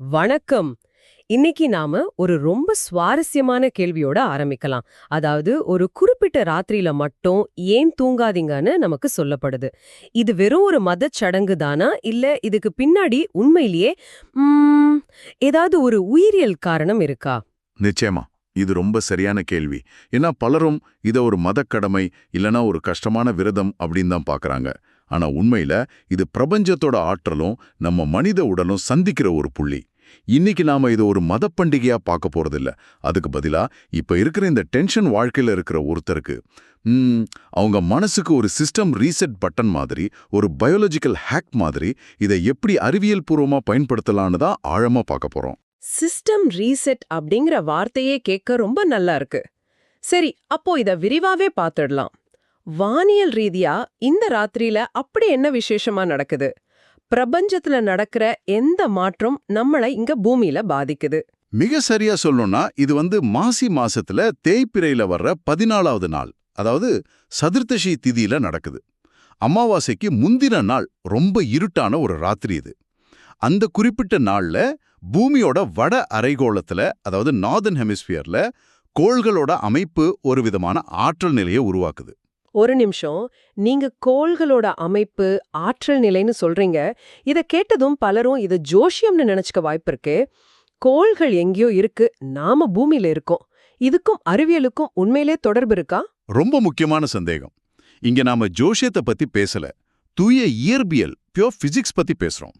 வணக்கம். இன்னைக்கு நாம ஒரு ரொம்ப சுவாரஸ்யமான கேள்வியோட ஆரம்பிக்கலாம். அதாவது ஒரு குறிப்பிட்ட ராத்திரியில மட்டும் ஏன் தூங்காதீங்கன்னு நமக்கு சொல்லப்படுது. இது வெறும் ஒரு மதச் சடங்கு தானா? இல்ல இதுக்கு பின்னாடி உண்மையிலேயே ஏதாவது ஒரு உயிரியல் காரணம் இருக்கா? நிச்சயமா. இது ரொம்ப சரியான கேள்வி. ஏன்னா பலரும் இத ஒரு மதக்கடமை இல்லனா ஒரு கஷ்டமான விரதம் அப்படின்னு தான் பாக்குறாங்க. ஆனா உண்மையில இது பிரபஞ்சத்தோட ஆற்றலும் நம்ம மனித உடலும் சந்திக்கிற ஒரு புள்ளி. இன்னைக்கு நாம இது ஒரு மத பண்டிகையா பார்க்க போறதில்ல. அதுக்கு பதிலா இப்ப இருக்கிற இந்த டென்ஷன் வாழ்க்கையில இருக்கிற ஒருத்தருக்கு அவங்க மனசுக்கு ஒரு சிஸ்டம் ரீசெட் பட்டன் மாதிரி ஒரு பயாலஜிக்கல் ஹேக் மாதிரி இதை எப்படி அறிவியல் பூர்வமா பயன்படுத்தலான்னு தான் ஆழமா பார்க்க போறோம். சிஸ்டம் ரீசெட் அப்படிங்கிற வார்த்தையே கேட்க ரொம்ப நல்லா இருக்கு. சரி அப்போ இத விரிவாவே பார்த்துடலாம். வானியல் ரீதியா இந்த ராத்திரியில அப்படி என்ன விசேஷமா நடக்குது? பிரபஞ்சத்துல நடக்கிற எந்த மாற்றம் நம்மளை இங்க பூமியில பாதிக்குது? மிக சரியா சொல்லணும்னா இது வந்து மாசி மாசத்துல தேய்பிரையில வர்ற பதினாலாவது நாள் அதாவது சதுர்த்தசி திதியில நடக்குது. அமாவாசைக்கு முந்தின நாள் ரொம்ப இருட்டான ஒரு ராத்திரி இது. அந்த குறிப்பிட்ட நாள்ல பூமியோட வட அரைகோளத்துல அதாவது நார்தன் ஹெமிஸ்பியர்ல கோள்களோட அமைப்பு ஒரு விதமான ஆற்றல் நிலையை உருவாக்குது. ஒரு நிமிஷம். நீங்க கோள்களோட அமைப்பு ஆற்றல் நிலைன்னு சொல்றீங்க. இத கேட்டதும் பலரும் இது ஜோஷியம்னு நினைச்சுக்க வாய்ப்பு இருக்கு கோள்கள் எங்கேயோ இருக்கு நாம பூமியில இருக்கோம். இதுக்கும் அறிவியலுக்கும் உண்மையிலே தொடர்பு இருக்கா? ரொம்ப முக்கியமான சந்தேகம். இங்க நாம ஜோஷியத்தை பத்தி பேசல. தூய இயற்பியல் பியோர் பிசிக்ஸ் பத்தி பேசுறோம்.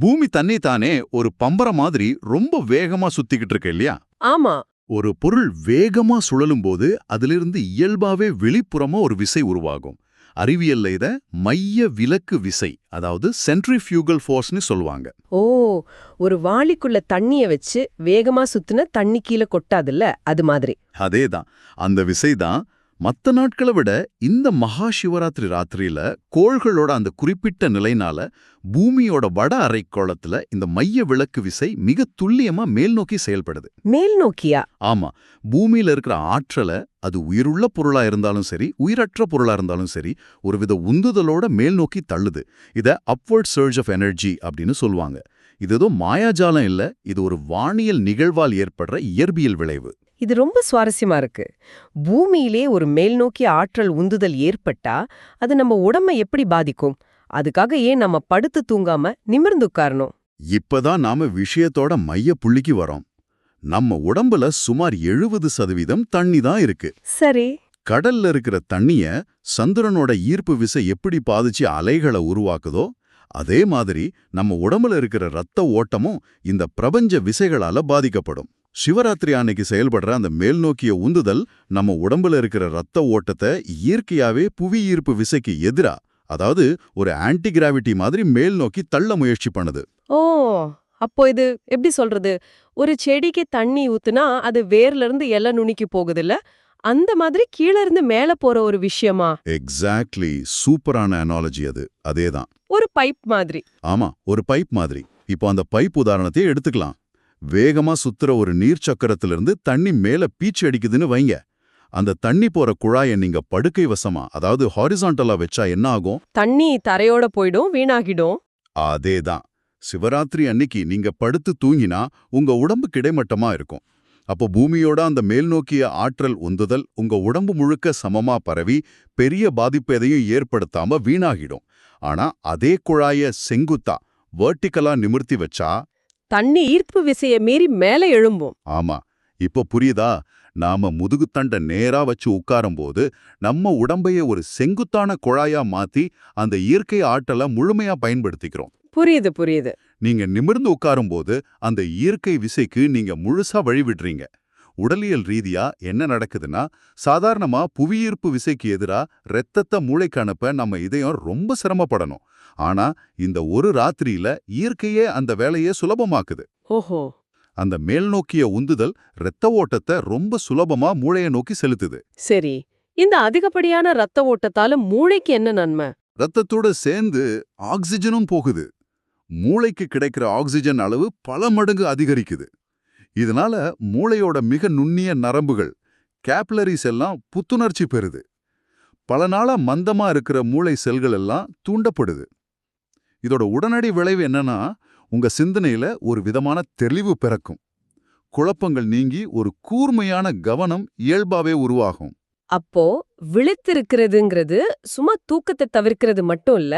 பூமி தன்னை தானே ஒரு பம்பர மாதிரி ரொம்ப வேகமா சுத்திக்கிட்டு இருக்கு இல்லையா? ஆமா. ஒரு பொருள் வேகமா சுழலும் போது அதிலிருந்து இயல்பாவே வெளிப்புறமா ஒரு விசை உருவாகும். அறிவியல்ல இத மைய விலக்கு விசை அதாவது சென்ட்ரிஃபியூகல் ஃபோர்ஸ்னு சொல்லுவாங்க. ஓ ஒரு வாளிக்குள்ள தண்ணிய வச்சு வேகமா சுத்துன தண்ணி கீழே கொட்டாதுல்ல? அது மாதிரி. அதேதான். அந்த விசைதான் மத்த நாட்களை விட இந்த மகா சிவராத்திரி ராத்திரியில கோள்களோட அந்த குறிப்பிட்ட நிலைனால பூமியோட வட அரைக்கோளத்துல இந்த மைய விளக்கு விசை மிக துல்லியமா மேல் நோக்கி செயல்படுது. மேல் நோக்கியா? ஆமா. பூமியில இருக்கிற ஆற்றலை அது உயிருள்ள பொருளா இருந்தாலும் சரி உயிரற்ற பொருளா இருந்தாலும் சரி ஒருவித உந்துதலோட மேல் நோக்கி தள்ளுது. இத அப்வர்ட் சர்ஜ் ஆஃப் எனர்ஜி அப்படின்னு சொல்லுவாங்க. இது ஏதோ மாயாஜாலம் இல்ல இது ஒரு வானியல் நிகழ்வால் ஏற்படுற இயற்பியல் விளைவு. இது ரொம்ப சுவாரஸ்யமா இருக்கு. பூமியிலே ஒரு மேல்நோக்கிய ஆற்றல் உந்துதல் ஏற்பட்டா அது நம்ம உடம்ப எப்படி பாதிக்கும்? அதுக்காக ஏன் நம்ம படுத்து தூங்காம நிமிர்ந்து உட்காரணும்? இப்பதான் நாம விஷயத்தோட மைய புள்ளிக்கு வரோம். நம்ம உடம்புல சுமார் எழுபது சதவீதம் தண்ணி தான் இருக்கு. சரி. கடல்ல இருக்கிற தண்ணிய சந்திரனோட ஈர்ப்பு விசை எப்படி பாதிச்சு அலைகளை உருவாக்குதோ அதே மாதிரி நம்ம உடம்புல இருக்கிற ரத்த ஓட்டமும் இந்த பிரபஞ்ச விசைகளால பாதிக்கப்படும். சிவராத்திரி அன்னைக்கு செயல்படுற அந்த மேல்நோக்கிய உந்துதல் நம்ம உடம்புல இருக்கிற ரத்த ஓட்டத்தை இயற்கையாவே புவி ஈர்ப்பு விசைக்கு எதிரா அதாவது ஒரு ஆன்டி கிராவிட்டி மாதிரி மேல் நோக்கி தள்ள முயற்சி பண்ணுது. ஓ அப்போ இது எப்படி சொல்றது? ஒரு செடிக்கு தண்ணி ஊத்துனா அது வேர்ல இருந்து எல்லாம் நுணுக்கி போகுது இல்ல அந்த மாதிரி கீழ இருந்து மேல போற ஒரு விஷயமா? எக்ஸாக்ட்லி சூப்பரான அனாலஜி அது. அதேதான். ஒரு பைப் மாதிரி. ஆமா ஒரு பைப் மாதிரி. இப்போ அந்த பைப் உதாரணத்தையே எடுத்துக்கலாம். வேகமா சுத்துற ஒரு நீர் சக்கரத்திலிருந்து தண்ணி மேல பீச்சு அடிக்குதுன்னு வைங்க. அந்த தண்ணி போற குழாயை நீங்க படுக்கை வசமா அதாவது ஹாரிசான்டலா வச்சா என்ன ஆகும்? தண்ணி தரையோட போயிடும் வீணாகிடும். அதேதான். சிவராத்திரி அன்னிக்கு நீங்க படுத்து தூங்கினா உங்க உடம்பு கிடைமட்டமா இருக்கும். அப்போ பூமியோட அந்த மேல்நோக்கிய ஆற்றல் உந்துதல் உங்க உடம்பு முழுக்க சமமா பரவி பெரிய பாதிப்பு எதையும் ஏற்படுத்தாம வீணாகிடும். ஆனா அதே குழாய செங்குத்தா வெர்டிகலா நிமிர்த்தி வச்சா தண்ணி ஈர்ப்பு விசைய மீறி மேல எழும்பும். ஆமா இப்போ புரியுதா? நாம முதுகுத்தண்ட நேரா வச்சு உட்காரும்போது நம்ம உடம்பையே ஒரு செங்குத்தான குழாயா மாத்தி அந்த இயற்கை ஆற்றலை முழுமையா பயன்படுத்திக்கிறோம். புரியுது புரியுது. நீங்க நிமிர்ந்து உட்காரும்போது அந்த இயற்கை விசைக்கு நீங்க முழுசா வழிவிடுறீங்க. உடலியல் ரீதியா என்ன நடக்குதுன்னா சாதாரணமா புவியீர்ப்பு விசைக்கு எதிரா இரத்தத்தை மூளைக்கு அனுப்ப நம்ம இதயம் ரொம்ப சிரமப்படணும். ஆனா இந்த ஒரு ராத்திரியில இயற்கையே அந்த வேலையை சுலபமாக்குது. ஓஹோ. அந்த மேல்நோக்கிய உந்துதல் இரத்த ஓட்டத்தை ரொம்ப சுலபமா மூளையை நோக்கி செலுத்துது. சரி இந்த அதிகப்படியான ரத்த ஓட்டத்தால மூளைக்கு என்ன நன்மை? ரத்தத்தோட சேர்ந்து ஆக்சிஜனும் போகுது. மூளைக்கு கிடைக்கிற ஆக்சிஜன் அளவு பல மடங்கு அதிகரிக்குது. இதனால மூளையோட மிக நுண்ணிய நரம்புகள் கேப்லரிஸ் எல்லாம் புத்துணர்ச்சி பெறுது. பல நாளா மந்தமா இருக்கிற மூளை செல்கள் எல்லாம் தூண்டப்படுது. இதோட உடனடி விளைவு என்னன்னா உங்க சிந்தனையில ஒரு விதமான தெளிவு பிறக்கும். குழப்பங்கள் நீங்கி ஒரு கூர்மையான கவனம் இயல்பாவே உருவாகும். அப்போ விழித்திருக்கிறதுங்கிறது சும்மா தூக்கத்தை தவிர்க்கிறது மட்டும் இல்ல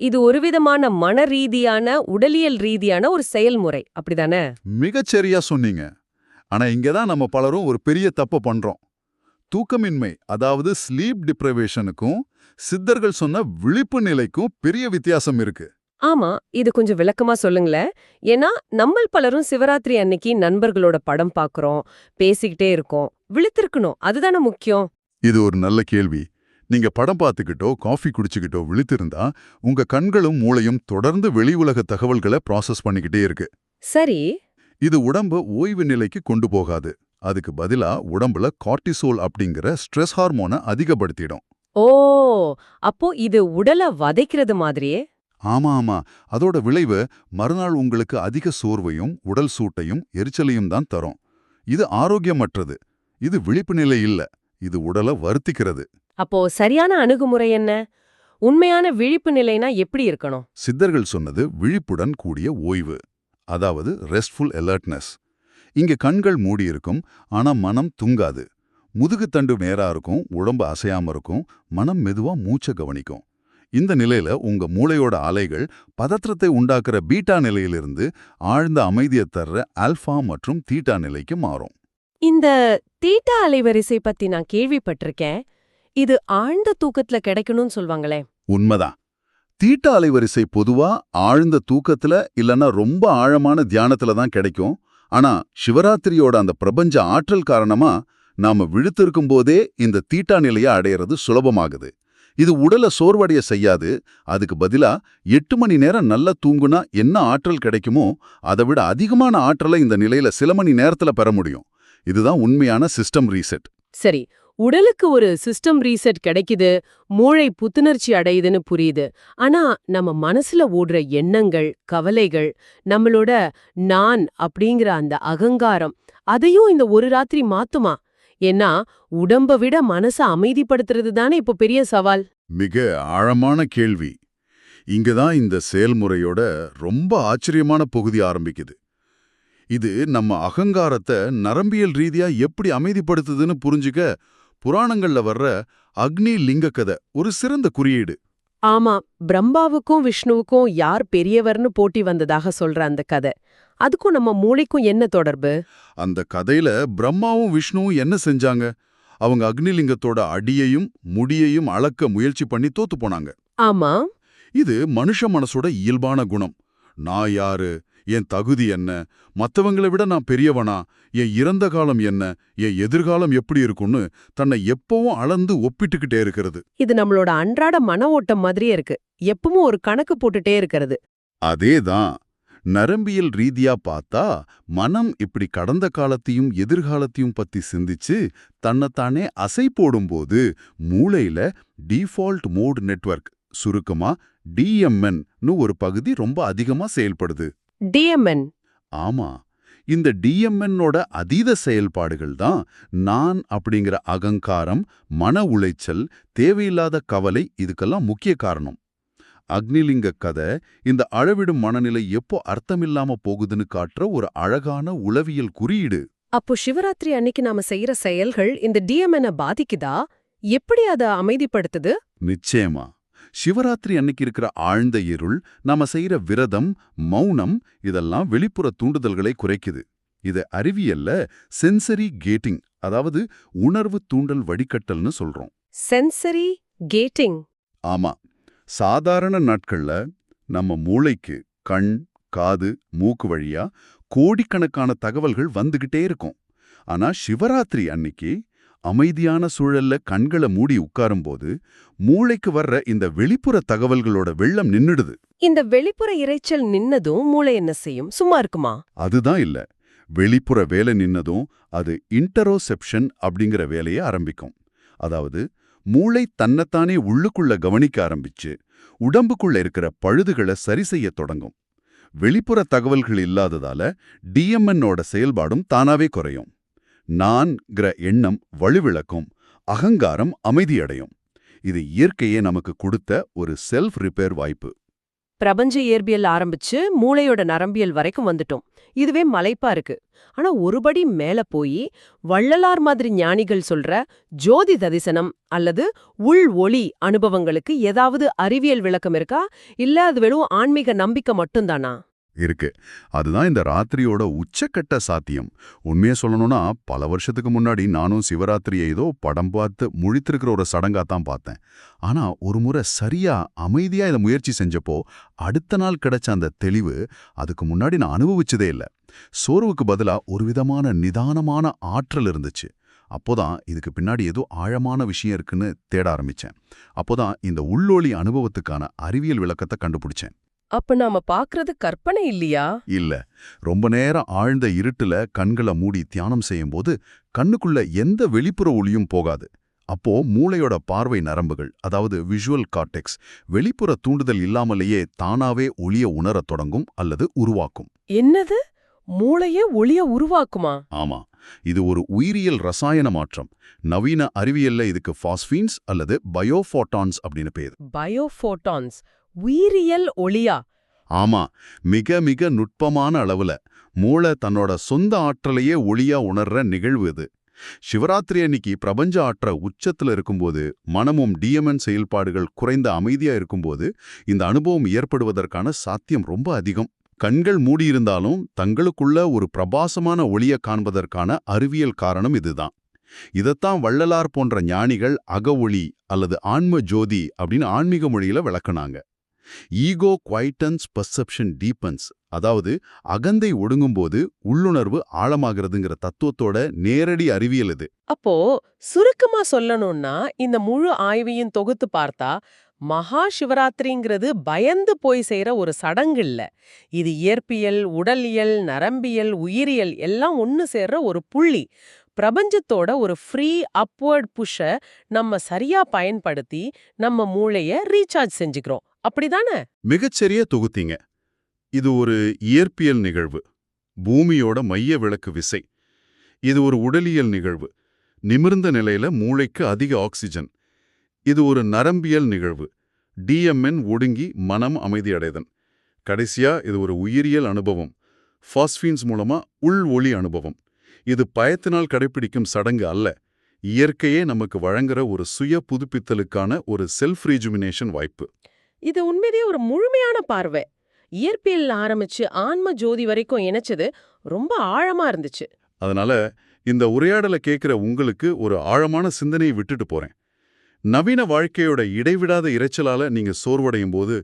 இது ஒரு விதமான மன ரீதியான உடலியல் ரீதியான ஒரு செயல்முறை. அப்படிதானே? மிகச்சரியா சொன்னீங்க. ஆனா இங்கதான் நம்ம பலரும் ஒரு பெரிய தப்பு பண்றோம். தூக்கமின்மை அதாவது ஸ்லீப் டிப்ரவேஷனுக்கும் சித்தர்கள் சொன்ன விழிப்பு நிலைக்கும் பெரிய வித்தியாசம் இருக்கு. ஆமா இது கொஞ்சம் விளக்கமா சொல்லுங்களேன். ஏன்னா நம்ம பலரும் சிவராத்திரி அன்னைக்கு நண்பர்களோட படம் பாக்குறோம் பேசிக்கிட்டே இருக்கோம் விழித்திருக்கணும். அதுதானே முக்கியம்? இது ஒரு நல்ல கேள்வி. நீங்க படம் பார்த்துக்கிட்டோ காஃபி குடிச்சுக்கிட்டோ விழித்திருந்தா உங்க கண்களும் மூளையும் தொடர்ந்து வெளி உலக தகவல்களை ப்ராசஸ் பண்ணிக்கிட்டே இருக்கு. சரி. இது உடம்ப ஓய்வு நிலைக்கு கொண்டு போகாது. அதுக்கு பதிலா உடம்புல கார்டிசோல் அப்படிங்கிற ஸ்ட்ரெஸ் ஹார்மோனை அதிகப்படுத்திடும். ஓ அப்போ இது உடலை வதைக்கிறது மாதிரியே? ஆமா ஆமா. அதோட விளைவு மறுநாள் உங்களுக்கு அதிக சோர்வையும் உடல் சூட்டையும் எரிச்சலையும் தான் தரும். இது ஆரோக்கியமற்றது. இது விழிப்பு நிலை இல்ல. இது உடலை வருத்திக்கிறது. அப்போ சரியான அணுகுமுறை என்ன? உண்மையான விழிப்பு நிலைனா எப்படி இருக்கணும்? சித்தர்கள் சொன்னது விழிப்புடன் கூடிய ஓய்வு அதாவது ரெஸ்ட்ஃபுல் அலர்ட்னஸ் இங்க கண்கள் மூடியிருக்கும் ஆனா மனம் தூங்காது. முதுகுத்தண்டு நேரா இருக்கும் உடம்பு அசையாம இருக்கும் மனம் மெதுவா மூச்ச கவனிக்கும். இந்த நிலையில உங்க மூளையோட அலைகள் பதற்றத்தை உண்டாக்குற பீட்டா நிலையிலிருந்து ஆழ்ந்த அமைதியை தர்ற ஆல்ஃபா மற்றும் தீட்டா நிலைக்கு மாறும். இந்த தீட்டா அலைவரிசை பத்தி நான் கேள்விப்பட்டிருக்கேன். இது ஆழ்ந்த தூக்கத்துல கிடைக்கணும்னு சொல்வாங்களே. உண்மைதான். தீட்டா அலைவரிசை பொதுவா ஆழ்ந்த தூக்கத்துல இல்லனா ரொம்ப ஆழமான தியானத்துல தான் கிடைக்கும். ஆனா சிவராத்திரியோட அந்த பிரபஞ்ச ஆற்றல் காரணமா நாம விழுத்திருக்கும் போதே இந்த தீட்டா நிலையை அடையிறது சுலபமாகுது. இது உடலை சோர்வடைய செய்யாது. அதுக்கு பதிலா எட்டு மணி நேரம் நல்லா தூங்குனா என்ன ஆற்றல் கிடைக்குமோ அதை விட அதிகமான ஆற்றலை இந்த நிலையில சில மணி நேரத்துல பெற முடியும். இதுதான் உண்மையான சிஸ்டம் ரீசெட் சரி உடலுக்கு ஒரு சிஸ்டம் ரீசெட் கிடைக்குது மூளை புத்துணர்ச்சி அடையுதுன்னு புரியுது. ஆனா நம்ம மனசுல ஓடுற எண்ணங்கள் கவலைகள் நம்மளோட நான் அப்படிங்கிற அந்த அகங்காரம் அதையும் இந்த ஒரு ராத்திரி மாத்துமா? ஏன்னா உடம்ப விட மனச அமைதிப்படுத்துறது தானே இப்போ பெரிய சவால். மிக ஆழமான கேள்வி. இங்கதான் இந்த செயல்முறையோட ரொம்ப ஆச்சரியமான பகுதி ஆரம்பிக்குது. இது நம்ம அகங்காரத்தை நரம்பியல் ரீதியா எப்படி அமைதிப்படுத்துதுன்னு புரிஞ்சுக்க புராணங்கள்ல வர்ற அக்னி லிங்க கதை ஒரு சிறந்த குறியீடு. ஆமா பிரம்மாவுக்கும் விஷ்ணுவுக்கும் யார் பெரியவர்னு போட்டி வந்ததாக சொல்ற அந்த கதை. அதுக்கும் நம்ம மூளைக்கும் என்ன தொடர்பு? அந்த கதையில பிரம்மாவும் விஷ்ணுவும் என்ன செஞ்சாங்க? அவங்க அக்னிலிங்கத்தோட அடியையும் முடியையும் அளக்க முயற்சி பண்ணி தோத்து போனாங்க. ஆமா. இது மனுஷ மனசோட இயல்பான குணம். நான் யாரு? என் தகுதி என்ன? மத்தவங்களை விட நான் பெரியவனா? என் இறந்த காலம் என்ன? என் எதிர்காலம் எப்படி இருக்கும்னு தன்னை எப்பவும் அளந்து ஒப்பிட்டுக்கிட்டே இருக்கிறது. இது நம்மளோட அன்றாட மன ஓட்டம் மாதிரியே இருக்கு. எப்பவும் ஒரு கணக்கு போட்டுட்டே இருக்கிறது. அதேதான். நரம்பியல் ரீதியா பார்த்தா மனம் இப்படி கடந்த காலத்தையும் எதிர்காலத்தையும் பத்தி சிந்திச்சு தன்னைத்தானே அசை போடும்போது மூளையில டிஃபால்ட் மோட் நெட்வொர்க் சுருக்கமா டிஎம்என் ஒரு பகுதி ரொம்ப அதிகமா செயல்படுது. டிஎம்என் ஆமா. இந்த டிஎம்என்னோட அதீத செயல்பாடுகள் தான் நான் அப்படிங்கிற அகங்காரம் மன உளைச்சல் தேவையில்லாத கவலை இதுக்கெல்லாம் முக்கிய காரணம். அக்னிலிங்க கதை இந்த அளவிடும் மனநிலை எப்போ அர்த்தமில்லாம போகுதுன்னு காட்டுற ஒரு அழகான உளவியல் குறியீடு. அப்போ சிவராத்திரி அன்னைக்கு நாம செய்யற செயல்கள் இந்த டிஎம்என பாதிக்குதா? எப்படி அத அமைதிப்படுத்துது? நிச்சயமா. சிவராத்திரி அன்னைக்கு இருக்கிற ஆழ்ந்த இருள் நாம செய்யற விரதம் மௌனம் இதெல்லாம் வெளிப்புற தூண்டுதல்களை குறைக்குது. இது அறிவியல்ல சென்சரி கேட்டிங் அதாவது உணர்வு தூண்டல் வடிகட்டல்னு சொல்றோம். Sensory gating. ஆமா. சாதாரண நாட்கள்ல நம்ம மூளைக்கு கண் காது மூக்கு வழியா கோடிக்கணக்கான தகவல்கள் வந்துகிட்டே இருக்கும். ஆனா சிவராத்திரி அன்னிக்கு அமைதியான சூழல்ல கண்களை மூடி உட்காரும்போது மூளைக்கு வர்ற இந்த வெளிப்புற தகவல்களோட வெள்ளம் நின்னுடுது. இந்த வெளிப்புற இரைச்சல் நின்னதும் மூளை என்ன செய்யும்? சும்மா இருக்குமா? அதுதான் இல்ல. வெளிப்புற வேலை நின்னதும் அது இன்டரோசெப்ஷன் அப்படிங்கிற வேலையை ஆரம்பிக்கும். அதாவது மூளை தன்னைத்தானே உள்ளுக்குள்ள கவனிக்க ஆரம்பிச்சு உடம்புக்குள்ள இருக்கிற பழுதுகளை சரி செய்ய தொடங்கும். வெளிப்புற தகவல்கள் இல்லாததால டிஎம்என்னோட செயல்பாடும் தானாவே குறையும். நான்கிற எண்ணம் வலுவிளக்கும் அகங்காரம் அமைதியடையும். இது இயற்கையே நமக்கு கொடுத்த ஒரு செல்ஃப் ரிப்பேர் வாய்ப்பு. பிரபஞ்ச இயற்பியல் ஆரம்பிச்சு மூளையோட நரம்பியல் வரைக்கும் வந்துட்டோம். இதுவே மலைப்பா இருக்கு. ஆனா ஒருபடி மேல போய் வள்ளலார் மாதிரி ஞானிகள் சொல்ற ஜோதி தரிசனம் அல்லது உள் ஒளி அனுபவங்களுக்கு ஏதாவது அறிவியல் விளக்கம் இருக்கா? இல்ல அது வெறும் ஆன்மீக நம்பிக்கை மட்டும்தானா? இருக்கு. அதுதான் இந்த ராத்திரியோட உச்சக்கட்ட சாத்தியம். உண்மையை சொல்லணும்னா பல வருஷத்துக்கு முன்னாடி நானும் சிவராத்திரியை ஏதோ படம் பார்த்து முழித்திருக்கிற ஒரு சடங்கா தான் பார்த்தேன். ஆனா ஒரு முறை சரியா அமைதியா இதை முயற்சி செஞ்சப்போ அடுத்த நாள் கிடைச்ச அந்த தெளிவு அதுக்கு முன்னாடி நான் அனுபவிச்சதே இல்ல. சோர்வுக்கு பதிலா ஒரு விதமான நிதானமான ஆற்றல் இருந்துச்சு. அப்போதான் இதுக்கு பின்னாடி ஏதோ ஆழமான விஷயம் இருக்குன்னு தேட ஆரம்பிச்சேன். அப்போதான் இந்த உள்ளொளி அனுபவத்துக்கான அறிவியல் விளக்கத்தை கண்டுபிடிச்சேன். அப்ப நாம பாக்குறது கற்பனை இல்லையா? இல்ல. ரொம்ப நேரம் ஆழ்ந்த இருட்டுல கண்களை மூடி தியானம் செய்யும்போது கண்ணுக்குள்ள எந்த வெளிப்புற ஒளியும் போகாது. அப்போ மூளையோட பார்வை நரம்புகள் அதாவது விஷுவல் கார்டெக்ஸ் வெளிப்புற தூண்டுதல் இல்லாமலேயே தானாவே ஒளிய உணரத் தொடங்கும் அல்லது உருவாக்கும். என்னது? மூளையே ஒளிய உருவாக்குமா? ஆமா. இது ஒரு உயிரியல் ரசாயன மாற்றம். நவீன அறிவியல்ல இதுக்கு பாஸ்பீன்ஸ் அல்லது பயோஃபோட்டான்ஸ் அப்படின்னு பேர். பயோஃபோட்டான்ஸ் உயிரியல் ஒளியா? ஆமா மிக மிக நுட்பமான அளவுல மூளை தன்னோட சொந்த ஆற்றலையே ஒளியா உணர்ற நிகழ்வு இது. சிவராத்திரி அன்னைக்கு பிரபஞ்ச ஆற்ற உச்சத்துல இருக்கும்போது மனமும் டிஎம்என் செயல்பாடுகள் குறைந்த அமைதியா இருக்கும்போது இந்த அனுபவம் ஏற்படுவதற்கான சாத்தியம் ரொம்ப அதிகம். கண்கள் மூடியிருந்தாலும் தங்களுக்குள்ள ஒரு பிரபாசமான ஒளிய காண்பதற்கான அறிவியல் காரணம் இதுதான். இதத்தான் வள்ளலார் போன்ற ஞானிகள் அகஒளி அல்லது ஆன்ம ஜோதி அப்படின்னு ஆன்மீக மொழியில விளக்குனாங்க. ஈகோ குவைட்டன்ஸ் பர்செப்ஷன் டீப்பன்ஸ் அதாவது அகந்தை ஒடுங்கும்போது உள்ளுணர்வு ஆழமாகிறதுங்கிற தத்துவத்தோட நேரடி அறிவியல் இது. அப்போ சுருக்கமா சொல்லணும்னா இந்த முழு ஆய்வையும் தொகுத்து பார்த்தா மகா சிவராத்திரிங்கிறது பயந்து போய் செய்யற ஒரு சடங்கு இல்ல இது இயற்பியல் உடலியல் நரம்பியல் உயிரியல் எல்லாம் ஒன்னு சேர்ற ஒரு புள்ளி. பிரபஞ்சத்தோட ஒரு ஃப்ரீ அப்வர்ட் புஷ்ஷை நம்ம சரியா பயன்படுத்தி நம்ம மூளைய ரீசார்ஜ் செஞ்சுக்கிறோம். அப்படிதானே? மிகச்சரிய தொகுத்தீங்க. இது ஒரு இயற்பியல் நிகழ்வு. பூமியோட மைய விளக்கு விசை. இது ஒரு உடலியல் நிகழ்வு. நிமிர்ந்த நிலையில மூளைக்கு அதிக ஆக்சிஜன். இது ஒரு நரம்பியல் நிகழ்வு. டிஎம்என் ஒடுங்கி மனம் அமைதியடைதன் கடைசியா இது ஒரு உயிரியல் அனுபவம். ஃபாஸ்பீன்ஸ் மூலமா உள் ஒளி அனுபவம். இது பயத்தினால் கடைபிடிக்கும் சடங்கு அல்ல. இயற்கையே நமக்கு வழங்குற ஒரு சுய புதுப்பித்தலுக்கான ஒரு செல்ஃப் ரீஜுமினேஷன் வாய்ப்பு. இது உண்மையிலேயே ஒரு முழுமையான பார்வை. இயற்பியல் ஆரம்பிச்சு ஆன்ம ஜோதி வரைக்கும் இணைச்சது ரொம்ப ஆழமா இருந்துச்சு. அதனால இந்த உரையாடலை கேட்கிற உங்களுக்கு ஒரு ஆழமான சிந்தனையை விட்டுட்டு போறேன். நவீன வாழ்க்கையோட இடைவிடாத இரைச்சலால நீங்க சோர்வடையும் போது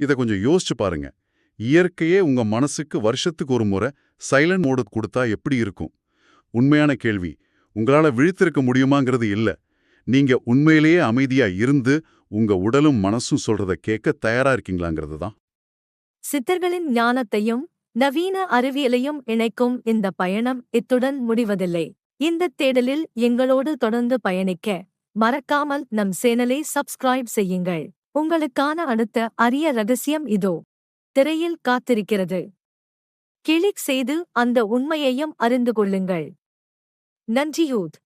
இதை கொஞ்சம் யோசிச்சு பாருங்க. இயற்கையே உங்க மனசுக்கு வருஷத்துக்கு ஒரு முறை சைலண்ட் மோடு கொடுத்தா எப்படி இருக்கும்? உண்மையான கேள்வி. உங்களால விழித்திருக்க முடியுமாங்கிறது இல்ல. நீங்க உண்மையிலேயே அமைதியா இருந்து உங்க உடலும் மனசும் சொல்றத கேட்க தயாரா இருக்கீங்களாங்கிறது தான். சித்தர்களின் ஞானத்தையும் நவீன அறிவியலையும் இணைக்கும் இந்த பயணம் இத்துடன் முடிவதில்லை. இந்த தேடலில் எங்களோடு தொடர்ந்து பயணிக்க மறக்காமல் நம் சேனலை சப்ஸ்கிரைப் செய்யுங்கள். உங்களுக்கான அடுத்த அரிய ரகசியம் இதோ. திரையில் காத்திருக்கிறது. கிளிக் செய்து அந்த உண்மையையும் அறிந்து கொள்ளுங்கள். நன்றியூத்.